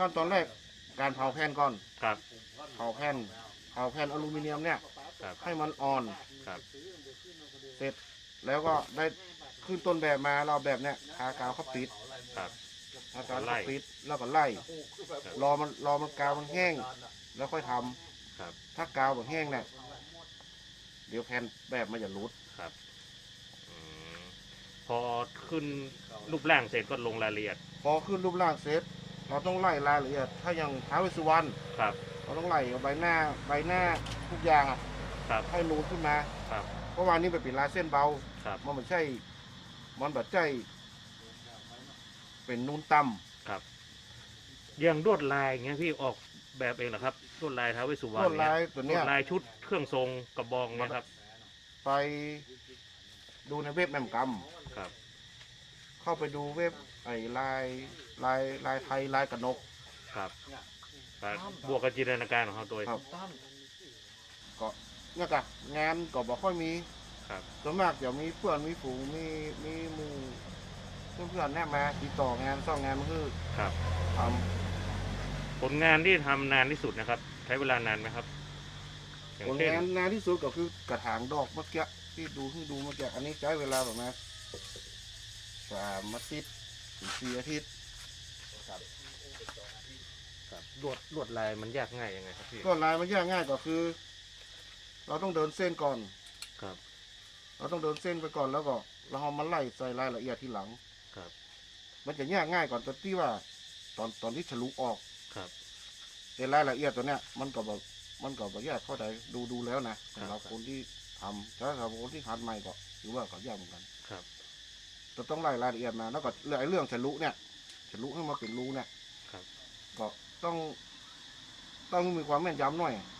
ขั้นตอนแรกการเผาแผ่นก่อน ครับ เผาแผ่น เผาแผ่นอลูมิเนียมเนี่ย ครับ ให้มันอ่อน ครับ เสร็จแล้วก็ได้ขึ้นต้นแบบมาเราแบบเนี้ยทากาวเขาปิดครับ ทากาวไล่เขาปิดแล้วก็ไล่รอมันรอมันกาวมันแห้ง แล้วค่อยทำครับ ถ้ากาวมันแห้งเนี่ยเดี๋ยวแผ่นแบบมันจะรุด ครับอืมพอขึ้นรูปร่างเสร็จก็ลงรายละเอียด พอขึ้นรูปร่างเสร็จ เราต้องไล่รายละเอียดถ้าอย่างท้าวเวสสุวรรณครับเราต้องไล่ใบหน้าใบหน้าทุกอย่างอะครับให้นูนขึ้นมาครับเพราะว่านี่เป็นลายเส้นเบาครับมันไม่ใช่ มันแบบใช่เป็นนูนต่ำครับอย่างลวดลายอย่างเงี้ยพี่ออกแบบเองเหรอครับลวดลายท้าวเวสสุวรรณลวดลายตัวลเนี้วยดลายชุดเครื่องทรงกระบองเนะครับ ไปดูในเว็บแม่มกครับำ เข้าไปดูเว็บไอ้ลายลายลายไทยลายกระนก ครับครับบวกกับจินตนาการของเขาตัวเอง ครับก็เนี่ยกะงานก็บอกค่อยมีครับ ส่วนมากจะมีเพื่อนมีฝูงมีมีหมู่เพื่อนๆแนะมาติดต่องานซ่องงานมาคือครับทผลงานที่ทำนานที่สุดนะครับ ใช้เวลานานไหมครับอำย่าผงลเช่นงานนานที่สุดก็คือกระถางดอกเมื่อกี้ที่ดูที่ดูเมื่อกี้อันนี้ใช้เวลาประมาณ สามอาทิตย์ถึงสี่อาทิตย์ครับลวดลวดลายมันยากง่ายยังไงครับพี่ก็ลายมันยากง่ายก็คือ เราต้องเดินเส้นก่อน ครับ เราต้องเดินเส้นไปก่อนแล้วก็เราเอามาไล่ใส่รายละเอียดทีหลัง ครับ มันมันจะยากง่ายก่อนตอนที่ว่า ตอนตอนที่ฉลุออก ครับ แต่รายละเอียดตัวเนี้ยมันก็แบบมันก็แบบยากเข้าใจดูดูแล้วนะสำหรับคนที่ทำถ้าสำหรับคนที่หัดใหม่ก็ถือว่าก็ยากเหมือนกัน ครับ จะต้องไล่รายละเอียดมา แล้วก็เรื่องไอ้เรื่องฉลุเนี่ยฉลุให้มาเป็นรูเนี่ยครับ ก็ต้อง ต้องมีความแม่นยำหน่อยค